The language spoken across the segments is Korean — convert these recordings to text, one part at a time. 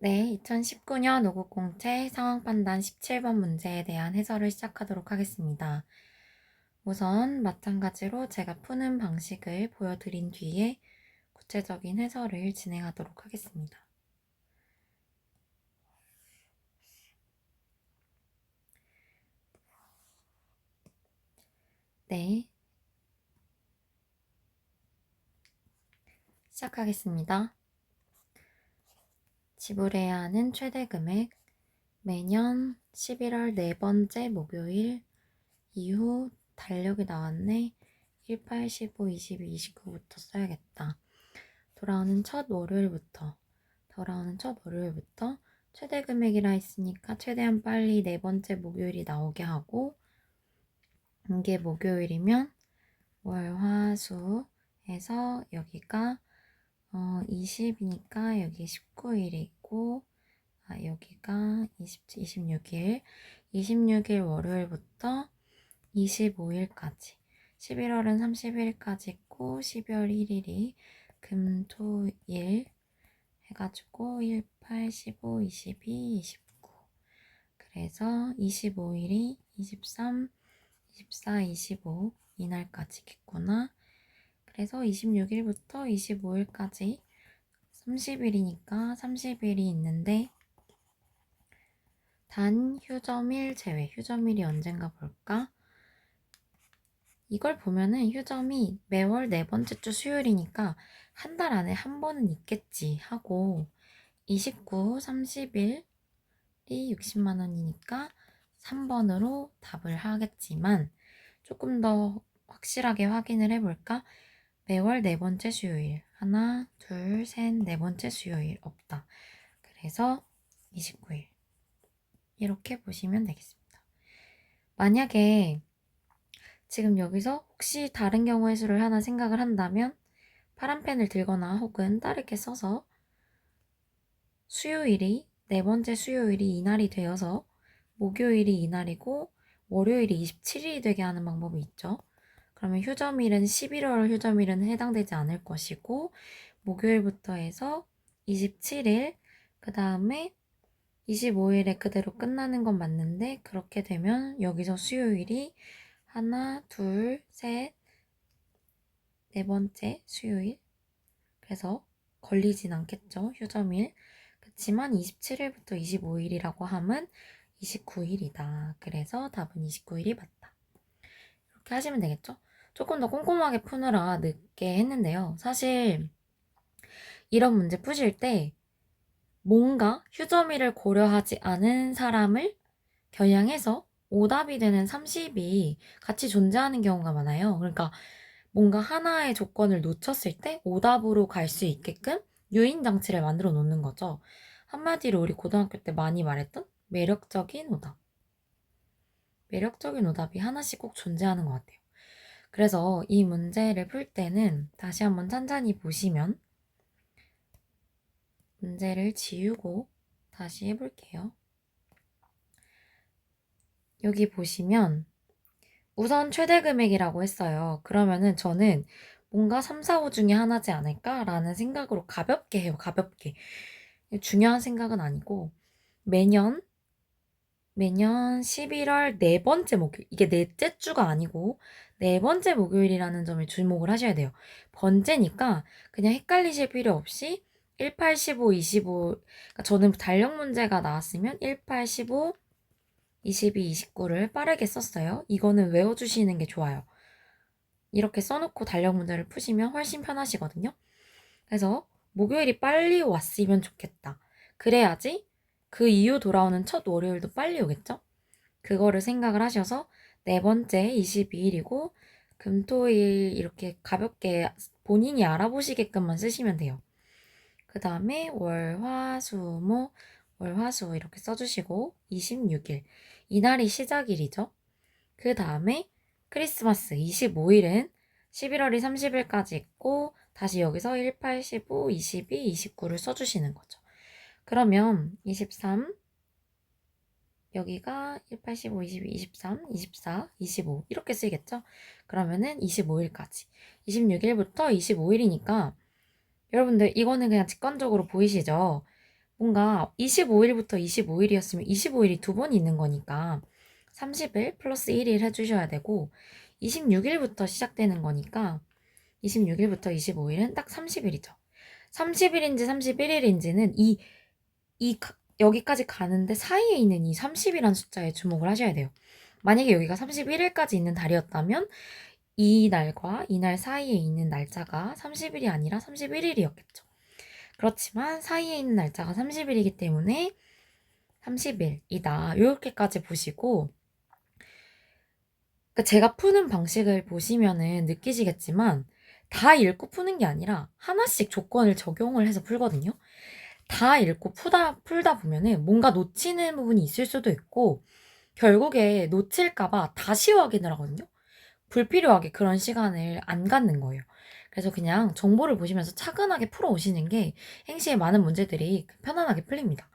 네, 2019년 오국공채 상황 판단 17번 문제에 대한 해설을 시작하도록 하겠습니다. 우선 마찬가지로 제가 푸는 방식을 보여드린 뒤에 구체적인 해설을 진행하도록 하겠습니다. 네. 시작하겠습니다. 지불해야 하는 최대 금액 매년 11월 네 번째 목요일 이후 달력이 나왔네. 1, 8, 15, 22, 29부터 써야겠다. 돌아오는 첫 월요일부터 돌아오는 첫 월요일부터 최대 금액이라 했으니까 최대한 빨리 네 번째 목요일이 나오게 하고 이게 목요일이면 월, 화, 수 해서 여기가 어, 20이니까 여기 19일이 있고 아, 여기가 20, 26일 26일 월요일부터 25일까지 11월은 30일까지 있고 12월 1일이 금, 토, 일 해가지고 1, 8, 15, 22, 29 그래서 25일이 23, 24, 25 이날까지 있구나. 그래서 26일부터 25일까지 30일이니까 30일이 있는데 단 휴점일 제외. 휴점일이 언젠가 볼까? 이걸 보면은 휴점이 매월 네 번째 주 수요일이니까 한 달 안에 한 번은 있겠지 하고 29, 30일이 60만 원이니까 3번으로 답을 하겠지만 조금 더 확실하게 확인을 해볼까? 매월 네 번째 수요일. 하나, 둘, 셋, 네 번째 수요일 없다. 그래서 29일. 이렇게 보시면 되겠습니다. 만약에 지금 여기서 혹시 다른 경우의 수를 하나 생각을 한다면 파란 펜을 들거나 혹은 다르게 써서 수요일이 네 번째 수요일이 이날이 되어서 목요일이 이날이고 월요일이 27일이 되게 하는 방법이 있죠. 그러면 휴점일은 11월 휴점일은 해당되지 않을 것이고 목요일부터 해서 27일 그 다음에 25일에 그대로 끝나는 건 맞는데 그렇게 되면 여기서 수요일이 하나, 둘, 셋, 네 번째 수요일? 그래서 걸리진 않겠죠 휴점일. 그렇지만 27일부터 25일이라고 하면 29일이다. 그래서 답은 29일이 맞다. 이렇게 하시면 되겠죠? 조금 더 꼼꼼하게 푸느라 늦게 했는데요. 사실 이런 문제 푸실 때 뭔가 휴점일을 고려하지 않은 사람을 겨냥해서 오답이 되는 30이 같이 존재하는 경우가 많아요. 그러니까 뭔가 하나의 조건을 놓쳤을 때 오답으로 갈 수 있게끔 유인 장치를 만들어 놓는 거죠. 한마디로 우리 고등학교 때 많이 말했던 매력적인 오답. 매력적인 오답이 하나씩 꼭 존재하는 것 같아요. 그래서 이 문제를 풀 때는 다시 한번 찬찬히 보시면 문제를 지우고 다시 해볼게요. 여기 보시면 우선 최대 금액이라고 했어요. 그러면은 저는 뭔가 3, 4, 5 중에 하나지 않을까라는 생각으로 가볍게 해요. 가볍게. 중요한 생각은 아니고 매년 매년 11월 네 번째 목요일 이게 넷째 주가 아니고 네 번째 목요일이라는 점을 주목을 하셔야 돼요. 번째니까 그냥 헷갈리실 필요 없이 1, 8, 15, 25 그러니까 저는 달력 문제가 나왔으면 1, 8, 15, 22, 29를 빠르게 썼어요. 이거는 외워주시는 게 좋아요. 이렇게 써놓고 달력 문제를 푸시면 훨씬 편하시거든요. 그래서 목요일이 빨리 왔으면 좋겠다. 그래야지 그 이후 돌아오는 첫 월요일도 빨리 오겠죠? 그거를 생각을 하셔서 네 번째 22일이고 금토일 이렇게 가볍게 본인이 알아보시게끔만 쓰시면 돼요. 그 다음에 월, 화, 수, 목, 월, 화, 수 이렇게 써주시고 26일 이날이 시작일이죠. 그 다음에 크리스마스 25일은 11월이 30일까지 있고 다시 여기서 1, 8, 15, 22, 29를 써주시는 거죠. 그러면 23, 여기가 1, 8, 15, 22, 23, 24, 25 이렇게 쓰이겠죠? 그러면은 25일까지 26일부터 25일이니까 여러분들 이거는 그냥 직관적으로 보이시죠? 뭔가 25일부터 25일이었으면 25일이 두 번 있는 거니까 30일 플러스 1일 해주셔야 되고 26일부터 시작되는 거니까 26일부터 25일은 딱 30일이죠. 30일인지 31일인지는 이, 이, 가- 여기까지 가는데 사이에 있는 이 30이라는 숫자에 주목을 하셔야 돼요. 만약에 여기가 31일까지 있는 달이었다면 이 날과 이날 사이에 있는 날짜가 30일이 아니라 31일이었겠죠. 그렇지만 사이에 있는 날짜가 30일이기 때문에 30일이다. 이렇게까지 보시고 그러니까 제가 푸는 방식을 보시면은 느끼시겠지만 다 읽고 푸는 게 아니라 하나씩 조건을 적용을 해서 풀거든요. 다 읽고 푸다 풀다 보면은 뭔가 놓치는 부분이 있을 수도 있고 결국에 놓칠까봐 다시 확인을 하거든요. 불필요하게 그런 시간을 안 갖는 거예요. 그래서 그냥 정보를 보시면서 차근하게 풀어 오시는 게 행시의 많은 문제들이 편안하게 풀립니다.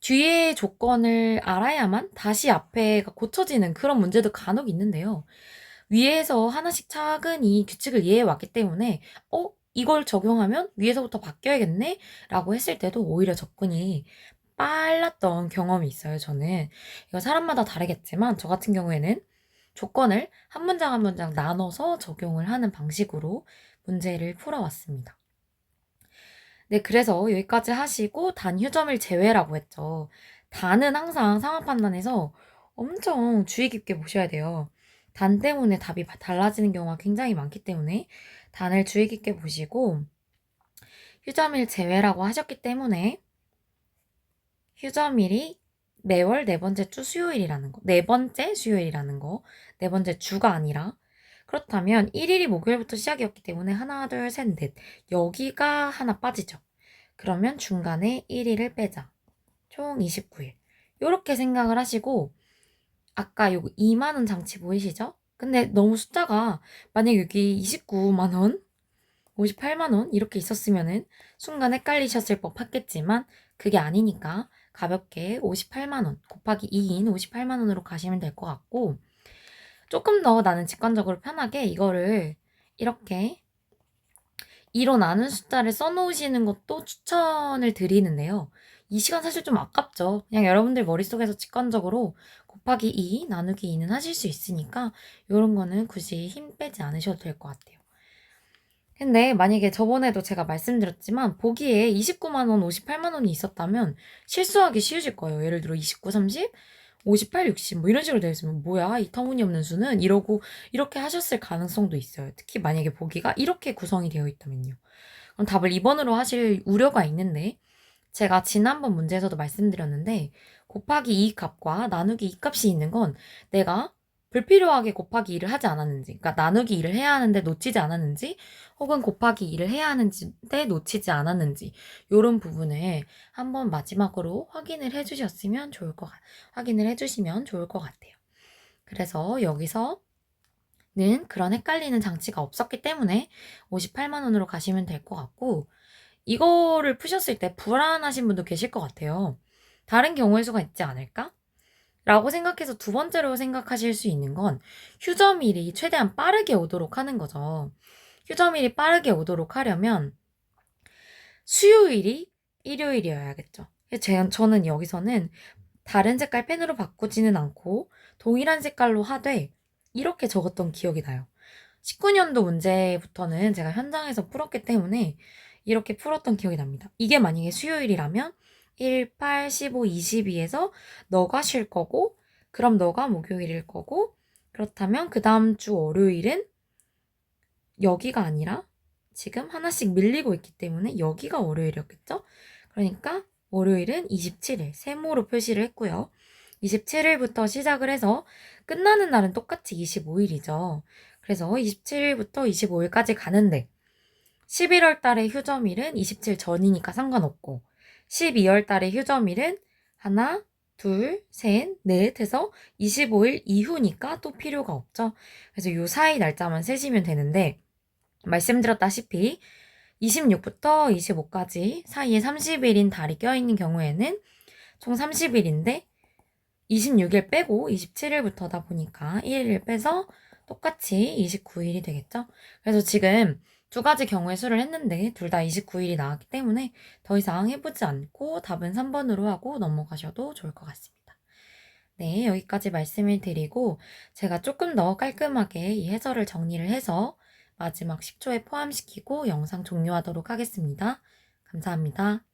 뒤에 조건을 알아야만 다시 앞에가 고쳐지는 그런 문제도 간혹 있는데요. 위에서 하나씩 차근히 규칙을 이해해 왔기 때문에, 어? 이걸 적용하면 위에서부터 바뀌어야겠네? 라고 했을 때도 오히려 접근이 빨랐던 경험이 있어요, 저는. 이거 사람마다 다르겠지만, 저 같은 경우에는 조건을 한 문장 한 문장 나눠서 적용을 하는 방식으로 문제를 풀어왔습니다. 네, 그래서 여기까지 하시고 단 휴점일 제외라고 했죠. 단은 항상 상황 판단에서 엄청 주의 깊게 보셔야 돼요. 단 때문에 답이 바- 달라지는 경우가 굉장히 많기 때문에 단을 주의 깊게 보시고 휴점일 제외라고 하셨기 때문에 휴점일이 매월 네 번째 주 수요일이라는 거, 네 번째 수요일이라는 거, 네 번째 주가 아니라 그렇다면 1일이 목요일부터 시작이었기 때문에 하나, 둘, 셋, 넷 여기가 하나 빠지죠. 그러면 중간에 1일을 빼자. 총 29일. 이렇게 생각을 하시고 아까 요거 2만 원 장치 보이시죠? 근데 너무 숫자가 만약 여기 29만 원, 58만 원 이렇게 있었으면은 순간 헷갈리셨을 법했겠지만 그게 아니니까 가볍게 58만 원 곱하기 2인 58만 원으로 가시면 될 것 같고 조금 더 나는 직관적으로 편하게 이거를 이렇게 2로 나눈 숫자를 써놓으시는 것도 추천을 드리는데요. 이 시간 사실 좀 아깝죠. 그냥 여러분들 머릿속에서 직관적으로 곱하기 2 나누기 2는 하실 수 있으니까 이런 거는 굳이 힘 빼지 않으셔도 될 것 같아요. 근데 만약에 저번에도 제가 말씀드렸지만 보기에 29만 원, 58만 원이 있었다면 실수하기 쉬우실 거예요. 예를 들어 29, 30, 58, 60 뭐 이런 식으로 되어 있으면 뭐야 이 터무니없는 수는 이러고 이렇게 하셨을 가능성도 있어요. 특히 만약에 보기가 이렇게 구성이 되어 있다면요. 그럼 답을 2번으로 하실 우려가 있는데 제가 지난번 문제에서도 말씀드렸는데 곱하기 2 값과 나누기 2 값이 있는 건 내가 불필요하게 곱하기 2를 하지 않았는지, 그러니까 나누기 2를 해야 하는데 놓치지 않았는지, 혹은 곱하기 2를 해야 하는데 놓치지 않았는지, 요런 부분을 한번 마지막으로 확인을 해주셨으면 좋을 것, 같- 확인을 해주시면 좋을 것 같아요. 그래서 여기서 는 그런 헷갈리는 장치가 없었기 때문에 58만 원으로 가시면 될 것 같고, 이거를 푸셨을 때 불안하신 분도 계실 것 같아요. 다른 경우의 수가 있지 않을까? 라고 생각해서 두 번째로 생각하실 수 있는 건 휴점일이 최대한 빠르게 오도록 하는 거죠. 휴점일이 빠르게 오도록 하려면 수요일이 일요일이어야겠죠. 제, 저는 여기서는 다른 색깔 펜으로 바꾸지는 않고 동일한 색깔로 하되 이렇게 적었던 기억이 나요. 19년도 문제부터는 제가 현장에서 풀었기 때문에 이렇게 풀었던 기억이 납니다. 이게 만약에 수요일이라면 1, 8, 15, 22에서 너가 쉴 거고, 그럼 너가 목요일일 거고, 그렇다면 그 다음 주 월요일은 여기가 아니라 지금 하나씩 밀리고 있기 때문에 여기가 월요일이었겠죠? 그러니까 월요일은 27일, 세모로 표시를 했고요. 27일부터 시작을 해서 끝나는 날은 똑같이 25일이죠. 그래서 27일부터 25일까지 가는데 11월 달의 휴점일은 27 전이니까 상관없고 12월 달의 휴점일은 하나, 둘, 셋, 넷 해서 25일 이후니까 또 필요가 없죠. 그래서 요 사이 날짜만 세시면 되는데 말씀드렸다시피 26부터 25까지 사이에 30일인 달이 껴있는 경우에는 총 30일인데 26일 빼고 27일부터다 보니까 1일을 빼서 똑같이 29일이 되겠죠. 그래서 지금 두 가지 경우의 수를 했는데 둘 다 29일이 나왔기 때문에 더 이상 해보지 않고 답은 3번으로 하고 넘어가셔도 좋을 것 같습니다. 네, 여기까지 말씀을 드리고 제가 조금 더 깔끔하게 이 해설을 정리를 해서 마지막 10초에 포함시키고 영상 종료하도록 하겠습니다. 감사합니다.